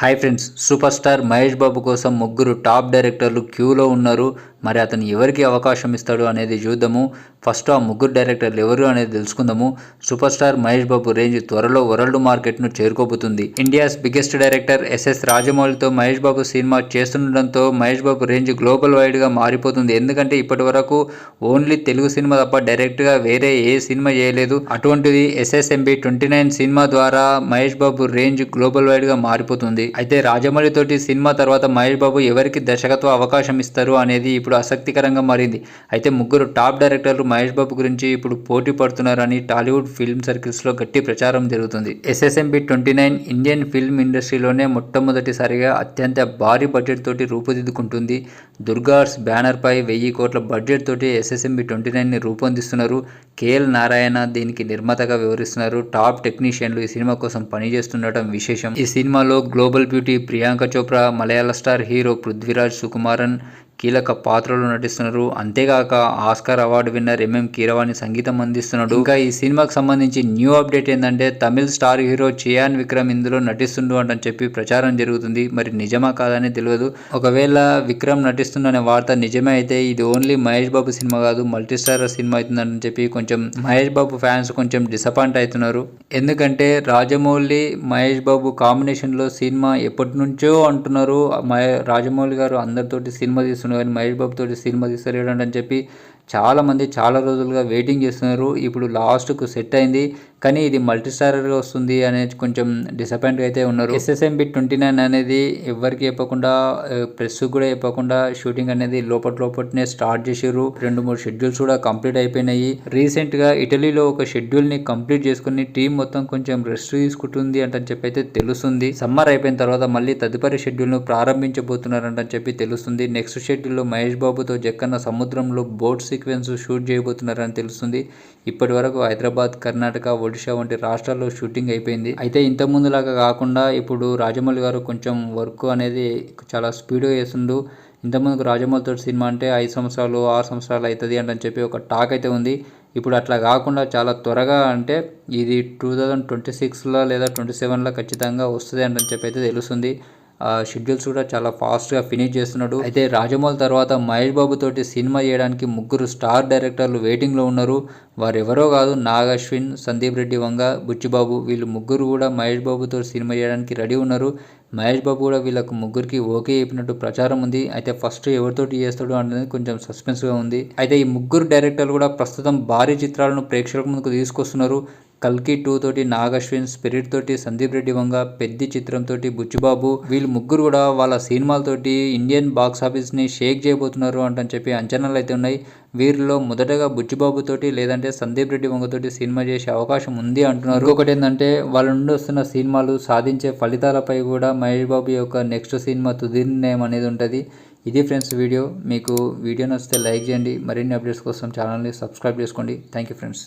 Hi friends super star Mahesh Babu కోసం ముగ్గురు top డైరెక్టర్లు క్యూలో ఉన్నారు. మరి అతను ఎవరికి అవకాశం ఇస్తాడు అనేది చూద్దాము. ఫస్ట్ ఆ ముగ్గురు డైరెక్టర్లు ఎవరు అనేది తెలుసుకుందాము. Super star Mahesh Babu range త్వరలో వరల్డ్ మార్కెట్ను చేరుకోబోతుంది. ఇండియాస్ బిగ్గెస్ట్ డైరెక్టర్ ఎస్ఎస్ రాజమౌళితో మహేష్ బాబు సినిమా చేస్తుండడంతో మహేష్ బాబు రేంజ్ గ్లోబల్ వైడ్గా మారిపోతుంది. ఎందుకంటే ఇప్పటి వరకు ఓన్లీ తెలుగు సినిమా తప్ప డైరెక్ట్గా వేరే ఏ సినిమా చేయలేదు. అటువంటిది ఎస్ఎస్ఎంబి ట్వంటీ నైన్ సినిమా ద్వారా మహేష్ బాబు రేంజ్ గ్లోబల్ వైడ్గా మారిపోతుంది. అయితే రాజమౌళి తోటి సినిమా తర్వాత మహేష్ బాబు ఎవరికి దర్శకత్వ అవకాశం ఇస్తారు అనేది ఇప్పుడు ఆసక్తికరంగా మారింది. అయితే ముగ్గురు టాప్ డైరెక్టర్లు మహేష్ బాబు గురించి ఇప్పుడు పోటీ పడుతున్నారని టాలీవుడ్ ఫిల్మ్ సర్కిల్స్లో గట్టి ప్రచారం జరుగుతుంది. SSMB twenty nine Indian film ఇండస్ట్రీలోనే మొట్టమొదటిసారిగా అత్యంత భారీ బడ్జెట్ తోటి రూపుదిద్దుకుంటుంది. దుర్గార్స్ బ్యానర్ పై వెయ్యి కోట్ల బడ్జెట్ తోటి ఎస్ఎస్ఎంబి ట్వంటీ నైన్ని రూపొందిస్తున్నారు కేఎల్ నారాయణ దీనికి నిర్మాతగా వివరిస్తున్నారు. టాప్ టెక్నీషియన్లు ఈ సినిమా కోసం పనిచేస్తుండటం విశేషం. ఈ సినిమాలో global beauty Priyanka Chopra Malayala star hero Prithviraj Sukumaran కీలక పాత్రలో నటిస్తున్నారు. అంతేగాక Oscar award winner MM Keeravani సంగీతం అందిస్తున్నాడు. ఇంకా ఈ సినిమాకి సంబంధించి న్యూ అప్డేట్ ఏంటంటే తమిళ్ స్టార్ హీరో చియాన్ విక్రమ్ ఇందులో నటిస్తుండు అంటని చెప్పి ప్రచారం జరుగుతుంది. మరి నిజమా కాదని తెలియదు. ఒకవేళ విక్రమ్ నటిస్తుందనే వార్త నిజమే అయితే ఇది ఓన్లీ మహేష్ బాబు సినిమా కాదు మల్టీ స్టార్ సినిమా అవుతుందని చెప్పి కొంచెం మహేష్ బాబు ఫ్యాన్స్ కొంచెం డిసప్పాయింట్ అవుతున్నారు. ఎందుకంటే రాజమౌళి మహేష్ బాబు కాంబినేషన్లో సినిమా ఎప్పటి నుంచో అంటున్నారు. రాజమౌళి గారు అందరితోటి సినిమా తీస్తున్నారు చేస్తున్నావు కానీ మహేష్ బాబుతో సినిమా తీస్తలేడు అని చెప్పి చాలా మంది చాలా రోజులుగా వెయిటింగ్ చేస్తున్నారు. ఇప్పుడు లాస్ట్కు సెట్ అయింది. కానీ ఇది మల్టీ స్టారర్గా వస్తుంది అనేది కొంచెం డిసప్పాయింట్ అయితే ఉన్నారు. ఎస్ఎస్ఎంబి ట్వంటీ నైన్ అనేది ఎవరికి చెప్పకుండా ప్రెస్ కూడా చెప్పకుండా షూటింగ్ అనేది లోపల లోపలనే స్టార్ట్ చేసారు రెండు మూడు షెడ్యూల్స్ కూడా కంప్లీట్ అయిపోయినాయి. రీసెంట్గా ఇటలీలో ఒక షెడ్యూల్ని కంప్లీట్ చేసుకుని టీం మొత్తం కొంచెం రెస్ట్ తీసుకుంటుంది అంటని చెప్పి అయితే తెలుస్తుంది. సమ్మర్ అయిపోయిన తర్వాత మళ్ళీ తదుపరి షెడ్యూల్ను ప్రారంభించబోతున్నారంటని చెప్పి తెలుస్తుంది. నెక్స్ట్ షెడ్యూల్లో మహేష్ బాబుతో జక్కన్న సముద్రంలో బోట్స్ సీక్వెన్స్ షూట్ చేయబోతున్నారని తెలుస్తుంది. ఇప్పటి వరకు హైదరాబాద్ కర్ణాటక ఒడిషా వంటి రాష్ట్రాల్లో షూటింగ్ అయిపోయింది. అయితే ఇంత ముందులాగా కాకుండా ఇప్పుడు రాజమౌళి గారు కొంచెం వర్క్ అనేది చాలా స్పీడ్గా చేస్తుండు. ఇంతకుముందుకు రాజమౌళితో సినిమా అంటే ఐదు సంవత్సరాలు ఆరు సంవత్సరాలు అవుతుంది అని చెప్పి ఒక టాక్ అయితే ఉంది. ఇప్పుడు అట్లా కాకుండా చాలా త్వరగా అంటే ఇది టూ థౌజండ్ ట్వంటీ సిక్స్లో లేదా ట్వంటీ సెవెన్లో ఖచ్చితంగా వస్తుంది అని చెప్పి అయితే తెలుస్తుంది. షెడ్యూల్స్ కూడా చాలా ఫాస్ట్గా ఫినిష్ చేస్తున్నాడు. అయితే రాజమౌళి తర్వాత మహేష్ బాబు తోటి సినిమా చేయడానికి ముగ్గురు స్టార్ డైరెక్టర్లు వెయిటింగ్లో ఉన్నారు. వారు ఎవరో కాదు నాగ్ అశ్విన్ సందీప్ రెడ్డి వంగ బుచ్చిబాబు వీళ్ళు ముగ్గురు కూడా మహేష్ బాబుతో సినిమా చేయడానికి రెడీ ఉన్నారు. మహేష్ బాబు కూడా వీళ్ళకు ముగ్గురికి ఓకే చెప్పినట్టు ప్రచారం ఉంది. అయితే ఫస్ట్ ఎవరితోటి చేస్తాడు అనేది కొంచెం సస్పెన్స్గా ఉంది. అయితే ఈ ముగ్గురు డైరెక్టర్లు కూడా ప్రస్తుతం భారీ చిత్రాలను ప్రేక్షకుల ముందుకు తీసుకొస్తున్నారు. కల్కి టూ తోటి నాగశ్విన్ స్పిరిట్ తోటి సందీప్ రెడ్డి వంగ పెద్ది చిత్రంతోటి బుచ్చుబాబు వీళ్ళు ముగ్గురు కూడా వాళ్ళ సినిమాలతోటి ఇండియన్ బాక్స్ ఆఫీస్ని షేక్ చేయబోతున్నారు అంటని చెప్పి అంచనాలు అయితే ఉన్నాయి. వీరిలో మొదటగా బుచ్చుబాబుతోటి లేదంటే సందీప్ రెడ్డి వంగతోటి సినిమా చేసే అవకాశం ఉంది అంటున్నారు. ఇంకొకటి ఏంటంటే వాళ్ళ నుండి వస్తున్న సినిమాలు సాధించే ఫలితాలపై కూడా మహేష్ బాబు యొక్క నెక్స్ట్ సినిమా తుది నిర్ణయం అనేది ఉంటుంది. ఇది ఫ్రెండ్స్ వీడియో. మీకు వీడియో నచ్చితే లైక్ చేయండి. మరిన్ని అప్డేట్స్ కోసం ఛానల్ని సబ్స్క్రైబ్ చేసుకోండి. Thank you friends.